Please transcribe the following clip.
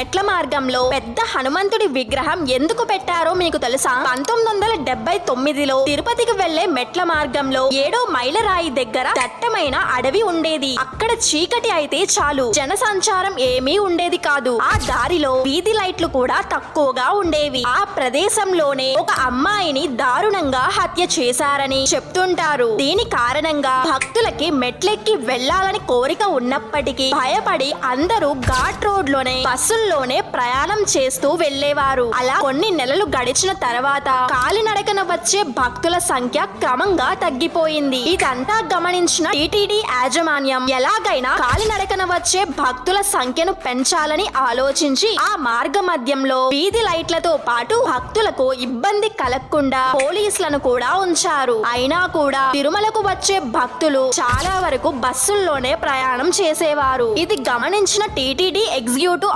మెట్ల మార్గంలో పెద్ద హనుమంతుడి విగ్రహం ఎందుకు పెట్టారో మీకు తెలుసా? పంతొమ్మిది వందల డెబ్బై తొమ్మిదిలో తిరుపతికి వెళ్ళే మెట్ల మార్గంలో ఏడో మైలరాయి దగ్గర దట్టమైన అడవి ఉండేది. అక్కడ చీకటి అయితే చాలు. జన సంచారం ఏమీ ఉండేది కాదు. ఆ దారిలో వీధి లైట్లు కూడా తక్కువగా ఉండేవి. ఆ ప్రదేశంలోనే ఒక అమ్మాయిని దారుణంగా హత్య చేశారని చెప్తుంటారు. దీని కారణంగా భక్తులకి మెట్లెక్కి వెళ్ళాలని కోరిక ఉన్నప్పటికీ భయపడి అందరూ ఘాట్ రోడ్లోనే బస్సుల్లోనే ప్రయాణం చేస్తూ వెళ్ళేవారు అలా కొన్ని నెలలు గడిచిన తర్వాత కాలినడకన వచ్చే భక్తుల సంఖ్య క్రమంగా తగ్గిపోయింది. ఇదంతా గమనించిన టిటిడి యాజమాన్యం ఎలాగైనా కాలినడకన వచ్చే భక్తుల సంఖ్యను పెంచాలని ఆలోచించి ఆ మార్గ మధ్యంలో వీధి లైట్లతో పాటు భక్తులకు ఇబ్బంది కలగకుండా పోలీసులను కూడా ఉంచారు. అయినా కూడా తిరుమలకు వచ్చే భక్తులు చాలా వరకు బస్సుల్లోనే ప్రయాణం చేసేవారు. ఇది గమనించిన టీటీడీ ఎగ్జిక్యూటివ్